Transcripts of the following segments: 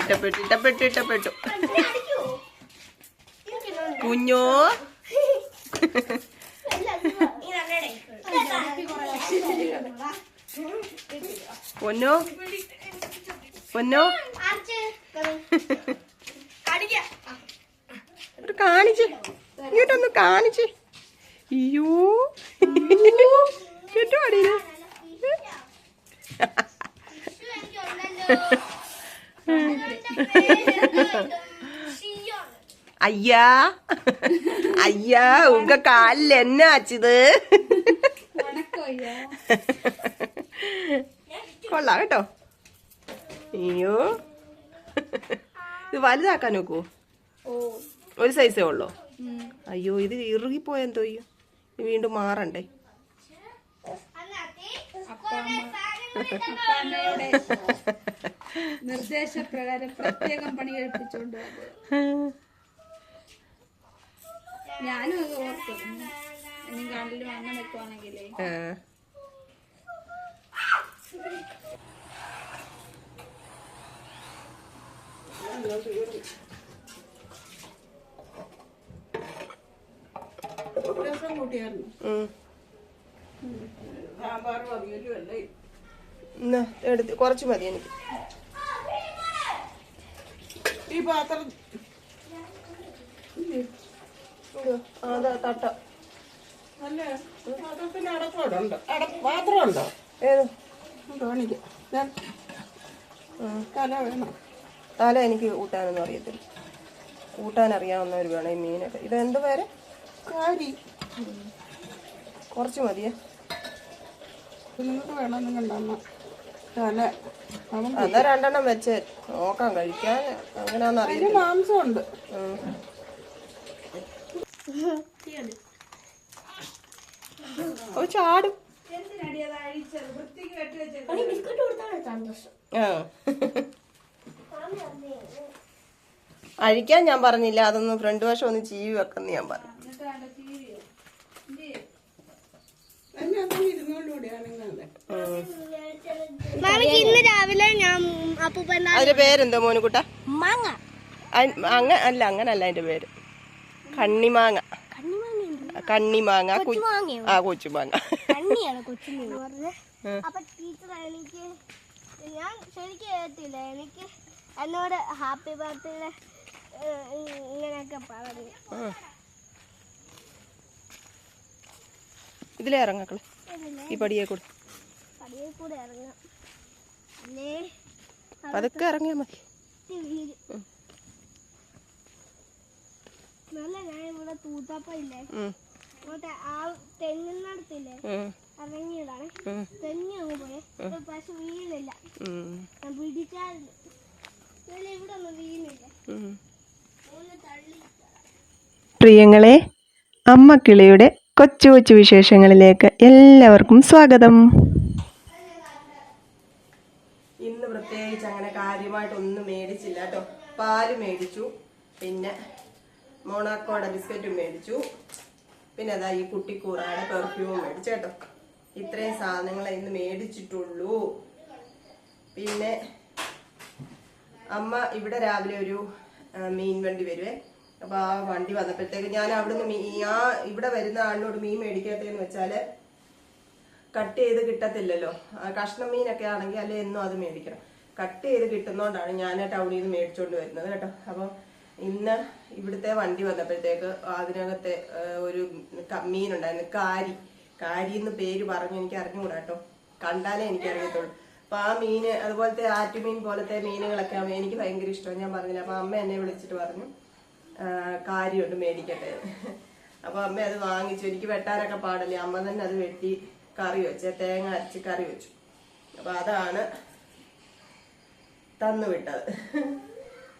ഇട്ടപ്പെട്ടു ഇട്ടപ്പെട്ടു ഇട്ടപ്പെട്ടു? കുഞ്ഞോ? പൊന്നോ? പൊന്നോ. ഒരു കാണിച്ച്. ഇങ്ങോട്ടൊന്ന് കാണിച്ച്. അയ്യോ. കേട്ടോ അടിയിൽ. ஐயா ஐயா உங்க காலில் என்ன ஆச்சுது കൊള്ളാം കേട്ടോ അയ്യോ ഇത് വലുതാക്കാൻ നോക്കൂ ഒരു സൈസേ ഉള്ളോ അയ്യോ ഇത് ഇറുകിപ്പോയെന്തോ അയ്യോ ഇത് വീണ്ടും മാറണ്ടേ അമ്മയുടെ നിർദ്ദേശപ്രകാരം പ്രത്യേകം പണി കഴിപ്പിച്ചോണ്ട് വന്നത്. ഞാനും അത് ഓർത്തു. ഇനി കടലിലും അങ്ങനെ സാമ്പാറും അവിയലും ഉം. എന്നാ, എടുത്ത് കുറച്ച് മതി എനിക്ക്. ഈ പാത്രം ഇങ്ങ്. ആ, അതാ തട്ട. അല്ലേ? പാത്രത്തിന് അടപ്പുണ്ട് അട പാത്രമുണ്ടോ ഏത്? കാണിക്കാം. ഞാൻ വേണം. തല എനിക്ക് കൂട്ടാനൊന്നും അറിയത്തില്ല. കൂട്ടാൻ അറിയാവുന്നവർ വേണം ഈ മീനൊക്കെ. ഇത് എന്ത് പേര്? കാരി. കുറച്ച് മതിയേ. വേണം നിങ്ങളുടെ എന്നാ രണ്ടെണ്ണം വെച്ച് നോക്കാം കഴിക്കാൻ. അങ്ങനെയാന്ന് മാംസമുണ്ട്. ഉം. ഓ ചാടും. ബിസ്ക്കറ്റ് കൊടുത്താണ് സന്തോഷം. ആ. അഴിക്കാൻ ഞാൻ പറഞ്ഞില്ല അതൊന്നും ഫ്രണ്ട് വശം ഒന്ന് ചീവി വെക്കെന്ന് ഞാൻ പറഞ്ഞു അതിനകത്ത് ഇരുന്നോണ്ടുകൂടിയാണെങ്കിൽ മാമിക്ക് ഇന്ന് രാവിലെ ഞാൻ അതിന്റെ പേരെന്തോ മോനുകുട്ട? മാങ്ങ. അങ്ങ അല്ല അങ്ങനല്ല അതിന്റെ പേര്. കണ്ണിമാങ്ങ. കണ്ണിമാങ്ങ ആ കൊച്ചുമാങ്ങ. അപ്പൊ ടീച്ചർ എനിക്ക് ഞാൻ ശരിക്കും കേട്ടില്ല എനിക്ക് എന്നോട് ഹാപ്പി ബർത്ത്ഡേ ഇങ്ങനെയൊക്കെ പറഞ്ഞു. ഇതിലേ ഇറങ്ങക്കളെ? ഈ പടിയെ കൂടെ. പതുക്കെ ഇറങ്ങിയാ മതി. നല്ല ഞാൻ ഇവിടെ തൂത്താപ്പ ഇല്ലേ ആ തെങ്ങുന്നിടത്തില്ലേ? ഉം, ഇറങ്ങിയതാണ്. ഉം, തെങ്ങി അങ്ങ് പോയെ. ഇപ്പൊ പക്ഷെ വീണില്ല. ഞാൻ പിടിച്ചായിരുന്നു ഇവിടെ ഒന്നും വീണില്ല. മൂന്ന് തള്ളി. പ്രിയങ്ങളെ അമ്മ കിളിയുടെ കൊച്ചു കൊച്ചു വിശേഷങ്ങളിലേക്ക് എല്ലാവർക്കും സ്വാഗതം. ഇന്ന് പ്രത്യേകിച്ച് അങ്ങനെ കാര്യമായിട്ടൊന്നും മേടിച്ചില്ല കേട്ടോ. പാൽ മേടിച്ചു പിന്നെ മോണാക്കോടെ ബിസ്ക്കറ്റും മേടിച്ചു. പിന്നെ അതാ ഈ കുട്ടിക്കൂറാടെ പെർഫ്യൂമും മേടിച്ചു കേട്ടോ. ഇത്രയും സാധനങ്ങൾ ഇന്ന് മേടിച്ചിട്ടുള്ളൂ. പിന്നെ അമ്മ ഇവിടെ രാവിലെ ഒരു മീൻ വണ്ടി വരുവേ. അപ്പൊ ആ വണ്ടി വന്നപ്പോഴത്തേക്ക് ഞാൻ അവിടുന്ന് മീ ആ ഇവിടെ വരുന്ന ആളിനോട് മീൻ മേടിക്കാത്തതെന്ന് വെച്ചാൽ കട്ട് ചെയ്ത് കിട്ടത്തില്ലല്ലോ. കഷ്ണം മീനൊക്കെ ആണെങ്കിൽ അല്ലെ എന്നും അത് മേടിക്കണം. കട്ട് ചെയ്ത് കിട്ടുന്നോണ്ടാണ് ഞാൻ ടൗണിൽ നിന്ന് മേടിച്ചോണ്ട് വരുന്നത് കേട്ടോ. അപ്പം ഇന്ന് ഇവിടുത്തെ വണ്ടി വന്നപ്പോഴത്തേക്ക് അതിനകത്തെ ഒരു മീനുണ്ടായിരുന്നു. കാരി. കാരി എന്ന് പേര് പറഞ്ഞു എനിക്ക് അറിഞ്ഞുകൂടാ കേട്ടോ. കണ്ടാലേ എനിക്ക് അറിയത്തുള്ളൂ അപ്പൊ ആ മീന് അതുപോലത്തെ ആറ്റുമീൻ പോലത്തെ മീനുകളൊക്കെ എനിക്ക് ഭയങ്കര ഇഷ്ടമാണ്. ഞാൻ പറഞ്ഞില്ല അപ്പൊ അമ്മ എന്നെ വിളിച്ചിട്ട് പറഞ്ഞു. കാര്യമുണ്ട് മേടിക്കട്ടെ. അപ്പൊ അമ്മ അത് വാങ്ങിച്ചു. എനിക്ക് വെട്ടാനൊക്കെ പാടില്ല. അമ്മ തന്നെ അത് വെട്ടി കറി വെച്ച് തേങ്ങ അരച്ച് കറി വെച്ചു. അപ്പൊ അതാണ് തന്നു വിട്ടത്.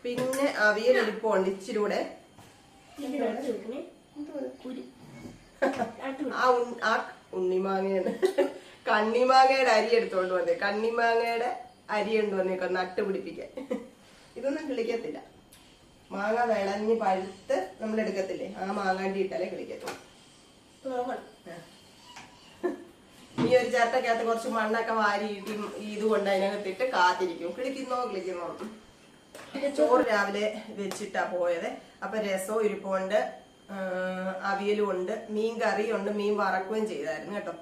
പിന്നെ അവിയൽ ഇരിപ്പുണ്ട് ഇച്ചിരി കൂടെ ആ ഉണ്ണിമാങ്ങയാണ് കണ്ണിമാങ്ങയുടെ അരി എടുത്തോണ്ട് വന്നേ. കണ്ണിമാങ്ങയുടെ അരി കൊണ്ട് വന്നേക്കോ? നട്ടുപിടിപ്പിക്കാൻ ഇതൊന്നും കിളിക്കത്തില്ല. മാങ്ങ വിളഞ്ഞ് പഴുത്ത് നമ്മൾ എടുക്കത്തില്ലേ? ആ മാങ്ങാണ്ടി ഇട്ടാലേ കിളിക്കത്തുള്ളൂ. ഈ ഒരു ചേർത്തക്കകത്ത് കുറച്ച് മണ്ണൊക്കെ വാരി ഇടി ഇത് കൊണ്ട് അതിനകത്തിട്ട് കാത്തിരിക്കും. കിളിക്കുന്നോ കിളിക്കുന്നോ? ചോറ് രാവിലെ വെച്ചിട്ടാ പോയത്. അപ്പൊ രസവും ഇരിപ്പുണ്ട്. അവിയലും ഉണ്ട്. മീൻ കറിയുണ്ട്. മീൻ വറക്കുകയും ചെയ്തായിരുന്നു കേട്ടോ.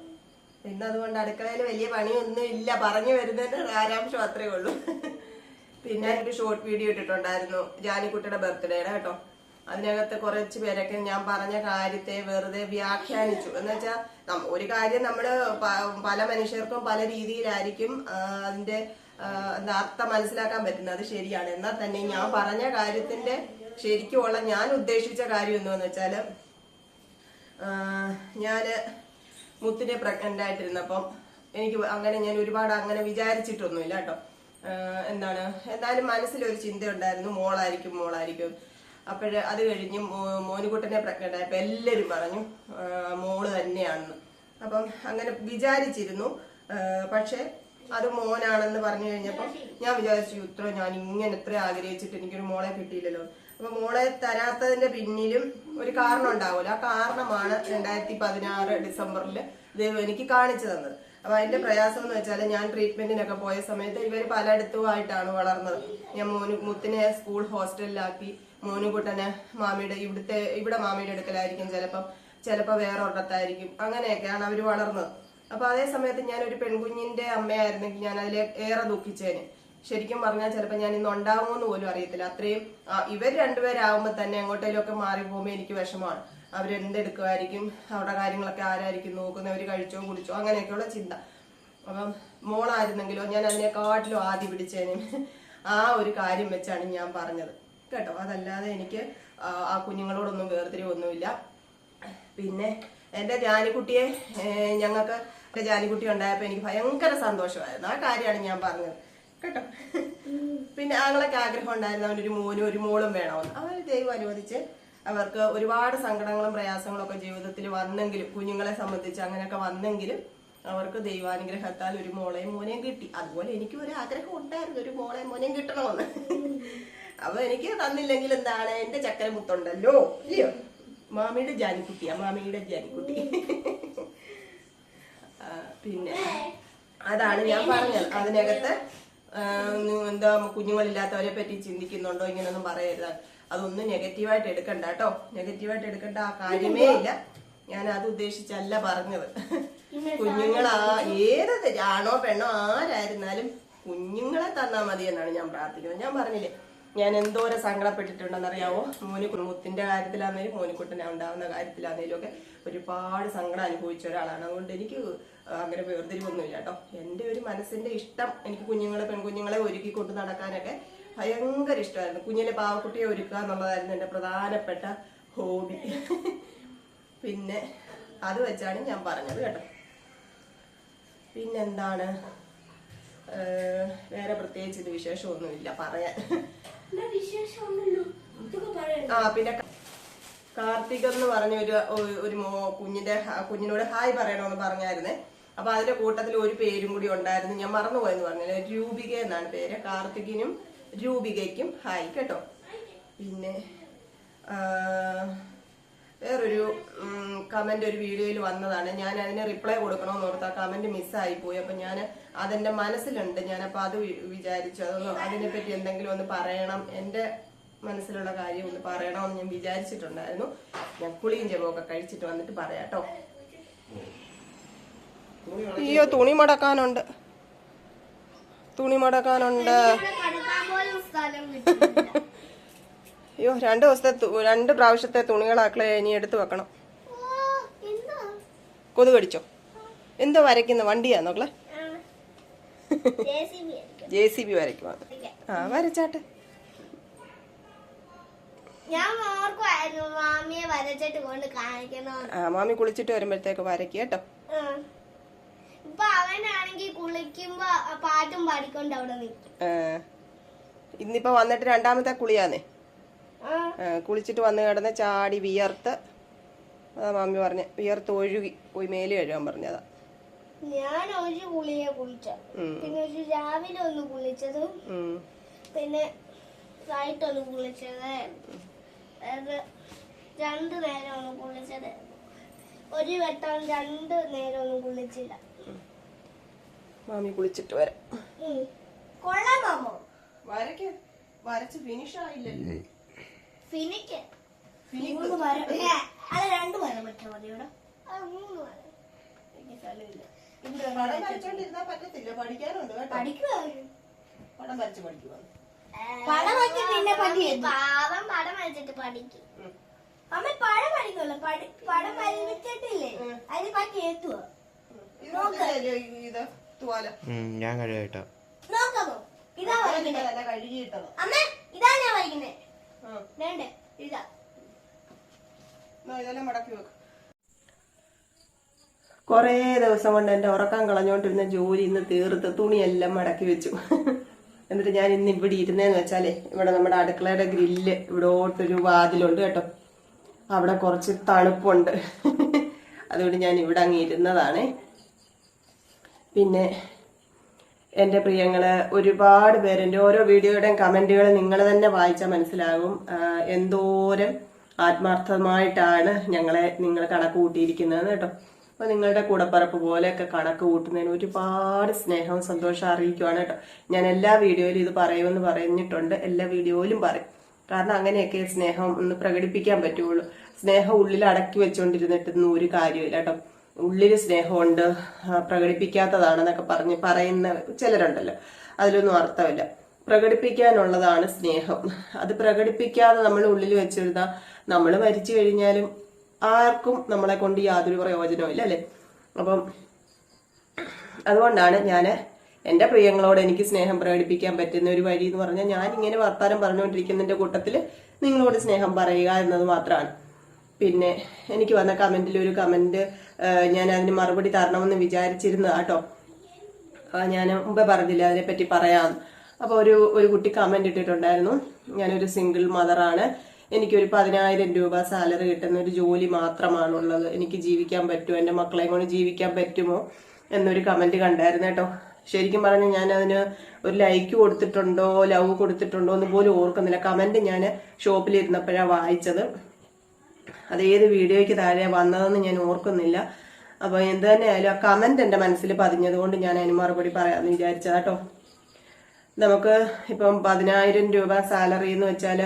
പിന്നെ അതുകൊണ്ട് അടുക്കളയിൽ വലിയ പണിയൊന്നും ഇല്ല പറഞ്ഞു വരുന്നതിന്റെ ആരാംശം അത്രേ ഉള്ളൂ. പിന്നെ ഒരു ഷോർട്ട് വീഡിയോ ഇട്ടിട്ടുണ്ടായിരുന്നു. ജാനിക്കുട്ടിയുടെ ബർത്ത്ഡേയുടെ കേട്ടോ. അതിനകത്ത് കുറച്ച് പേരൊക്കെ ഞാൻ പറഞ്ഞ കാര്യത്തെ വെറുതെ വ്യാഖ്യാനിച്ചു. എന്ന് വെച്ചാൽ ഒരു കാര്യം നമ്മൾ പല മനുഷ്യർക്കും പല രീതിയിലായിരിക്കും അതിന്റെ എന്താ അർത്ഥം മനസ്സിലാക്കാൻ പറ്റുന്നത്. അത് ശരിയാണ്. എന്നാൽ തന്നെ ഞാൻ പറഞ്ഞ കാര്യത്തിന്റെ ശരിക്കുമുള്ള ഞാൻ ഉദ്ദേശിച്ച കാര്യം എന്തുവെന്ന് വെച്ചാൽ ഞാൻ മുത്തിനെ പ്രഗ്നന്റ് ആയിട്ടിരുന്നപ്പം എനിക്ക് അങ്ങനെ ഞാൻ ഒരുപാട് അങ്ങനെ വിചാരിച്ചിട്ടൊന്നുമില്ല കേട്ടോ. എന്താണ്? എന്തായാലും മനസ്സിലൊരു ചിന്തയുണ്ടായിരുന്നു. മോളായിരിക്കും മോളായിരിക്കും. അപ്പോഴ് അത് കഴിഞ്ഞ് മോനുകുട്ടനെ പ്രഗ്നന്റ് ആയപ്പോൾ എല്ലാവരും പറഞ്ഞു മോൾ തന്നെയാണെന്ന്. അപ്പം അങ്ങനെ വിചാരിച്ചിരുന്നു. പക്ഷേ അത് മോനാണെന്ന് പറഞ്ഞു കഴിഞ്ഞപ്പോൾ ഞാൻ വിചാരിച്ചു ഇത്ര ഞാൻ ഇങ്ങനെ ഇത്ര ആഗ്രഹിച്ചിട്ട് എനിക്കൊരു മോളെ കിട്ടിയില്ലല്ലോ. അപ്പൊ മോളെ തരാത്തതിന്റെ പിന്നിലും ഒരു കാരണം ഉണ്ടാവുമല്ലോ ആ കാരണമാണ് രണ്ടായിരത്തി പതിനാറ് ഡിസംബറിൽ ദൈവം എനിക്ക് കാണിച്ചു തന്നത്. അപ്പൊ അതിന്റെ പ്രയാസം എന്ന് വെച്ചാൽ ഞാൻ ട്രീറ്റ്മെന്റിനൊക്കെ പോയ സമയത്ത് ഇവർ പലയിടത്തുമായിട്ടാണ് വളർന്നത്. ഞാൻ മോനു മുത്തിനെ സ്കൂൾ ഹോസ്റ്റലിലാക്കി മോനുകുട്ടനെ മാമിയുടെ ഇവിടുത്തെ ഇവിടെ മാമിയുടെ അടുക്കലായിരിക്കും ചിലപ്പം. ചിലപ്പോൾ വേറെ ഒരിടത്തായിരിക്കും. അങ്ങനെയൊക്കെയാണ് അവർ വളർന്നത്. അപ്പൊ അതേ സമയത്ത് ഞാൻ ഒരു പെൺകുഞ്ഞിന്റെ അമ്മയായിരുന്നെങ്കിൽ ഞാൻ അതിൽ ഏറെ ദുഃഖിച്ചേനെ. ശരിക്കും പറഞ്ഞാൽ ചിലപ്പോൾ ഞാൻ ഇന്ന് ഉണ്ടാവുമെന്ന് പോലും അറിയത്തില്ല. അത്രയും ഇവർ രണ്ടുപേരാകുമ്പോൾ തന്നെ എങ്ങോട്ടേലും ഒക്കെ മാറി പോകുമ്പോൾ എനിക്ക് വിഷമമാണ്. അവരെന്തെടുക്കുമായിരിക്കും? അവരുടെ കാര്യങ്ങളൊക്കെ ആരായിരിക്കും നോക്കുന്നത്? അവർ കഴിച്ചോ കുടിച്ചോ? അങ്ങനെയൊക്കെയുള്ള ചിന്ത. അപ്പം മോളായിരുന്നെങ്കിലോ ഞാൻ അതിനെക്കാട്ടിലും ആദ്യം പിടിച്ചതിനും ആ ഒരു കാര്യം വെച്ചാണ് ഞാൻ പറഞ്ഞത്. കേട്ടോ? അതല്ലാതെ എനിക്ക് ആ, ആ കുഞ്ഞുങ്ങളോടൊന്നും വേർതിരിവൊന്നുമില്ല. പിന്നെ എന്റെ ജാനിക്കുട്ടിയെ ഞങ്ങൾക്ക് എന്റെ ജാനിക്കുട്ടി ഉണ്ടായപ്പോൾ എനിക്ക് ഭയങ്കര സന്തോഷമായിരുന്നു. ആ കാര്യമാണ് ഞാൻ പറഞ്ഞത്. കേട്ടോ? പിന്നെ ആങ്ങളൊക്കെ ആഗ്രഹം ഉണ്ടായിരുന്നു അവനൊരു മോനും ഒരു മോളും വേണമെന്ന്. അവർ ദൈവം അനുവദിച്ച് അവർക്ക് ഒരുപാട് സങ്കടങ്ങളും പ്രയാസങ്ങളും ഒക്കെ ജീവിതത്തിൽ വന്നെങ്കിലും കുഞ്ഞുങ്ങളെ സംബന്ധിച്ച് അങ്ങനെയൊക്കെ വന്നെങ്കിലും അവർക്ക് ദൈവാനുഗ്രഹത്താൽ ഒരു മോളെയും മോനെയും കിട്ടി. അതുപോലെ എനിക്ക് ഒരു ആഗ്രഹം ഉണ്ടായിരുന്നു ഒരു മോളെയും മോനെയും കിട്ടണമെന്ന്. അപ്പൊ എനിക്ക് തന്നില്ലെങ്കിൽ എന്താണ്? എന്റെ ചക്കര മുത്തുണ്ടല്ലോ ഇല്ലയോ? മാമിയുടെ ജാനിക്കുട്ടിയാ മാമിയുടെ ജാനിക്കുട്ടി. പിന്നെ അതാണ് ഞാൻ പറഞ്ഞത്. അതിനകത്ത് എന്താ കുഞ്ഞുങ്ങളില്ലാത്തവരെ പറ്റി ചിന്തിക്കുന്നുണ്ടോ ഇങ്ങനൊന്നും പറയരുത്. അതൊന്നും നെഗറ്റീവായിട്ട് എടുക്കണ്ട കേട്ടോ. നെഗറ്റീവായിട്ട് എടുക്കേണ്ട ആ കാര്യമേ ഇല്ല. ഞാൻ അത് ഉദ്ദേശിച്ചല്ല പറഞ്ഞത്. കുഞ്ഞുങ്ങളാ ഏത് ആണോ പെണ്ണോ ആരായിരുന്നാലും കുഞ്ഞുങ്ങളെ തന്നാ മതി എന്നാണ് ഞാൻ പ്രാർത്ഥിക്കുന്നത്. ഞാൻ പറഞ്ഞില്ലേ ഞാൻ എന്തോരം സങ്കടപ്പെട്ടിട്ടുണ്ടെന്നറിയാവോ? മോന് മുത്തിന്റെ കാര്യത്തിലാണെങ്കിലും മോനിക്കുട്ടനെ ഉണ്ടാവുന്ന കാര്യത്തിലാണെങ്കിലും ഒക്കെ ഒരുപാട് സങ്കടം അനുഭവിച്ച ഒരാളാണ്. അതുകൊണ്ട് എനിക്ക് അങ്ങനെ വേർതിരിവൊന്നുമില്ല കേട്ടോ. എന്റെ ഒരു മനസ്സിന്റെ ഇഷ്ടം എനിക്ക് കുഞ്ഞുങ്ങളെ പെൺകുഞ്ഞുങ്ങളെ ഒരുക്കി കൊണ്ട് നടക്കാനൊക്കെ ഭയങ്കര ഇഷ്ടമായിരുന്നു. കുഞ്ഞിലെ പാവക്കുട്ടിയെ ഒരുക്കുക എന്നുള്ളതായിരുന്നു എന്റെ പ്രധാനപ്പെട്ട ഹോബി. പിന്നെ അത് വെച്ചാണ് ഞാൻ പറഞ്ഞത് കേട്ടോ. പിന്നെന്താണ്? വേറെ പ്രത്യേകിച്ച് ഇത് വിശേഷമൊന്നുമില്ല പറയാൻ. ആ പിന്നെ കാർത്തിക് എന്ന് പറഞ്ഞ ഒരു ഒരു മോ കുഞ്ഞിന്റെ കുഞ്ഞിനോട് ഹായ് പറയണമെന്ന് പറഞ്ഞായിരുന്നേ. അപ്പൊ അതിന്റെ കൂട്ടത്തിൽ ഒരു പേരും കൂടി ഉണ്ടായിരുന്നു. ഞാൻ മറന്നുപോയെന്ന് പറഞ്ഞില്ല? രൂപിക എന്നാണ് പേര്. കാർത്തികിനും രൂപികയ്ക്കും ഹായ് കേട്ടോ. പിന്നെ വേറൊരു കമന്റ് ഒരു വീഡിയോയിൽ വന്നതാണ്. ഞാൻ അതിന് റിപ്ലൈ കൊടുക്കണമെന്ന് ഓർത്ത് ആ കമന്റ് മിസ്സായി പോയി അപ്പൊ ഞാൻ അതെന്റെ മനസ്സിലുണ്ട്. ഞാനപ്പോ അത് വിചാരിച്ചു. അതൊന്ന് അതിനെപ്പറ്റി എന്തെങ്കിലും ഒന്ന് പറയണം. എന്റെ മനസ്സിലുള്ള കാര്യം ഒന്ന് പറയണമെന്ന് ഞാൻ വിചാരിച്ചിട്ടുണ്ടായിരുന്നു. ഞാൻ കുളിയും ജപമൊക്കെ കഴിച്ചിട്ട് വന്നിട്ട് പറയാം കേട്ടോ അയ്യോ തുണി മടക്കാനുണ്ട്. തുണി മടക്കാനുണ്ട്. കിടക്കാൻ പോലും സ്ഥലം കിട്ടുന്നില്ല അയ്യോ രണ്ട് ദിവസത്തെ രണ്ട് പ്രാവശ്യത്തെ തുണികളാക്കളെ ഇനി എടുത്തു വെക്കണം. കൊതുകടിച്ചോ? എന്താ വരയ്ക്കുന്ന വണ്ടിയാ നോക്കളെ? JCB ആയിരിക്കും. ജെ സി ബി വരയ്ക്കുവാണ് ആ വരച്ചാട്ടെ. ആ മാമി കുളിച്ചിട്ട് വരുമ്പോഴത്തേക്ക് വരയ്ക്കുക കേട്ടോ. ആ. ഇപ്പൊ അവനാണെങ്കിൽ കുളിക്കുമ്പോ ആ പാട്ടും പാടിക്കൊണ്ട് അവിടെ നിൽക്കും ഇന്നിപ്പോ വന്നിട്ട് രണ്ടാമത്തെ കുളിയാന്നേ. കുളിച്ചിട്ട് വന്ന് കിടന്ന് ചാടി വിയർത്ത്. അതാ മാമി പറഞ്ഞ. വിയർത്ത് ഒഴുകി. പോയി മേലെ കഴുകാൻ പറഞ്ഞതാ. ഞാൻ ഒരു കുളിയെ കുളിച്ച പിന്നെ ഒരു രാവിലെ ഒന്ന് കുളിച്ചതും പിന്നെ വൈകിട്ടൊന്ന് കുളിച്ചത്. രണ്ടു രണ്ട് നേരം ഒന്ന് കുളിച്ചത്. ഒരു വട്ടം രണ്ടു നേരം ഒന്നും കുളിച്ചില്ല. മാമി കുളിച്ചിട്ട് വരാം. ഉം. കൊള്ളാമോ വരയ്ക്ക്. വരച്ച് ഫിനിഷ് ആയില്ലേ ഫിനിക്ക് മൂന്ന് മരം. അല്ല രണ്ട് മരം പറ്റാ മതി ഇവിടെ. അത് മൂന്ന് മരം. എനിക്ക് സ്ഥലമില്ല. പടം വരച്ചോണ്ടിരുന്നാ പറ്റത്തില്ല. പഠിക്കാനുണ്ട് കേട്ടോ. പടം വരച്ച് പടം വരച്ച് പിന്നെ പഠിക്കും പാവം പടം വരച്ചിട്ട് പഠിക്കും. അമ്മ പടം പഠിക്കുമല്ലോ പടം വരച്ചിട്ടില്ലേ? അതിന് പറ്റി എത്തുവോ ഞാൻ കഴിയട്ടോ നോക്കാമോ ഇതാ കഴുകിട്ടോ അമ്മ ഇതാ ഞാൻ വരയ്ക്കുന്നേ. ആ വേണ്ടേ? ഇതാ. ഇതെല്ലാം മടക്കി വെക്ക്. കുറേ ദിവസം കൊണ്ട് എന്റെ ഉറക്കം കളഞ്ഞുകൊണ്ടിരുന്ന ജോലി ഇന്ന് തീർത്ത് തുണിയെല്ലാം മടക്കി വെച്ചു. എന്നിട്ട് ഞാൻ ഇന്ന് ഇവിടെ ഇരുന്നേന്ന് വെച്ചാലേ ഇവിടെ നമ്മുടെ അടുക്കളയുടെ ഗ്രില്ല് ഇവിടോട്ടൊരു വാതിലുണ്ട് കേട്ടോ. അവിടെ കുറച്ച് തണുപ്പുണ്ട്. അതുകൊണ്ട് ഞാൻ ഇവിടെ അങ്ങ് ഇരുന്നതാണ്. പിന്നെ എന്റെ പ്രിയങ്ങൾ ഒരുപാട് പേര് ഓരോ വീഡിയോയുടെയും കമന്റുകൾ നിങ്ങൾ തന്നെ വായിച്ചാൽ മനസ്സിലാകും. എന്തോരം ആത്മാർത്ഥമായിട്ടാണ് ഞങ്ങളെ നിങ്ങൾ കണക്ക് കൂട്ടിയിരിക്കുന്നത് കേട്ടോ. അപ്പൊ നിങ്ങളുടെ കൂടപ്പറപ്പ് പോലെയൊക്കെ കണക്ക് കൂട്ടുന്നതിന് ഒരുപാട് സ്നേഹവും സന്തോഷം അറിയിക്കുവാണ് കേട്ടോ. ഞാൻ എല്ലാ വീഡിയോയിലും ഇത് പറയുമെന്ന് പറഞ്ഞിട്ടുണ്ട്. എല്ലാ വീഡിയോയിലും പറയും. കാരണം അങ്ങനെയൊക്കെ സ്നേഹം ഒന്ന് പ്രകടിപ്പിക്കാൻ പറ്റുള്ളൂ. സ്നേഹം ഉള്ളിൽ അടക്കി വെച്ചുകൊണ്ടിരുന്നിട്ടൊന്നും ഒരു കാര്യമില്ല കേട്ടോ. ഉള്ളിൽ സ്നേഹമുണ്ട് പ്രകടിപ്പിക്കാത്തതാണെന്നൊക്കെ പറഞ്ഞ് പറയുന്ന ചിലരുണ്ടല്ലോ. അതിലൊന്നും അർത്ഥമില്ല. പ്രകടിപ്പിക്കാനുള്ളതാണ് സ്നേഹം. അത് പ്രകടിപ്പിക്കാതെ നമ്മൾ ഉള്ളിൽ വെച്ചിരുന്ന നമ്മൾ മരിച്ചു കഴിഞ്ഞാലും ആർക്കും നമ്മളെ കൊണ്ട് യാതൊരു പ്രയോജനവും ഇല്ല അല്ലേ? അപ്പം അതുകൊണ്ടാണ് ഞാൻ എന്റെ പ്രിയങ്ങളോട് എനിക്ക് സ്നേഹം പ്രകടിപ്പിക്കാൻ പറ്റുന്ന ഒരു വഴി എന്ന് പറഞ്ഞാൽ ഞാൻ ഇങ്ങനെ വർത്താനം പറഞ്ഞുകൊണ്ടിരിക്കുന്നതിന്റെ കൂട്ടത്തിൽ നിങ്ങളോട് സ്നേഹം പറയുക എന്നത് മാത്രമാണ്. പിന്നെ എനിക്ക് വന്ന കമന്റിൽ ഒരു കമന്റ് ഞാൻ അതിന് മറുപടി തരണമെന്ന് വിചാരിച്ചിരുന്നു കേട്ടോ. ഞാൻ മുമ്പേ പറഞ്ഞില്ല അതിനെപ്പറ്റി പറയാം അപ്പോൾ ഒരു ഒരു കുട്ടി കമന്റ് ഇട്ടിട്ടുണ്ടായിരുന്നു. ഞാനൊരു സിംഗിൾ മദറാണ് എനിക്കൊരു പതിനായിരം രൂപ സാലറി കിട്ടുന്ന ഒരു ജോലി മാത്രമാണുള്ളത്. എനിക്ക് ജീവിക്കാൻ പറ്റുമോ? എന്റെ മക്കളെ കൊണ്ട് ജീവിക്കാൻ പറ്റുമോ? എന്നൊരു കമന്റ് കണ്ടായിരുന്നു കേട്ടോ. ശരിക്കും പറഞ്ഞാൽ ഞാൻ അതിന് ഒരു ലൈക്ക് കൊടുത്തിട്ടുണ്ടോ ലവ് കൊടുത്തിട്ടുണ്ടോ എന്ന് പോലും ഓർക്കുന്നില്ല. കമന്റ് ഞാൻ ഷോപ്പിലിരുന്നപ്പോഴാണ് വായിച്ചത്. അത് ഏത് വീഡിയോയ്ക്ക് താഴെ വന്നതെന്ന് ഞാൻ ഓർക്കുന്നില്ല. അപ്പോൾ എന്ത് തന്നെയായാലും ആ കമന്റ് എന്റെ മനസ്സിൽ പതിഞ്ഞതുകൊണ്ട് ഞാൻ അതിന് മറുപടി പറയാമെന്ന് വിചാരിച്ചതാട്ടോ നമുക്ക് ഇപ്പം പതിനായിരം രൂപ സാലറി എന്ന് വെച്ചാൽ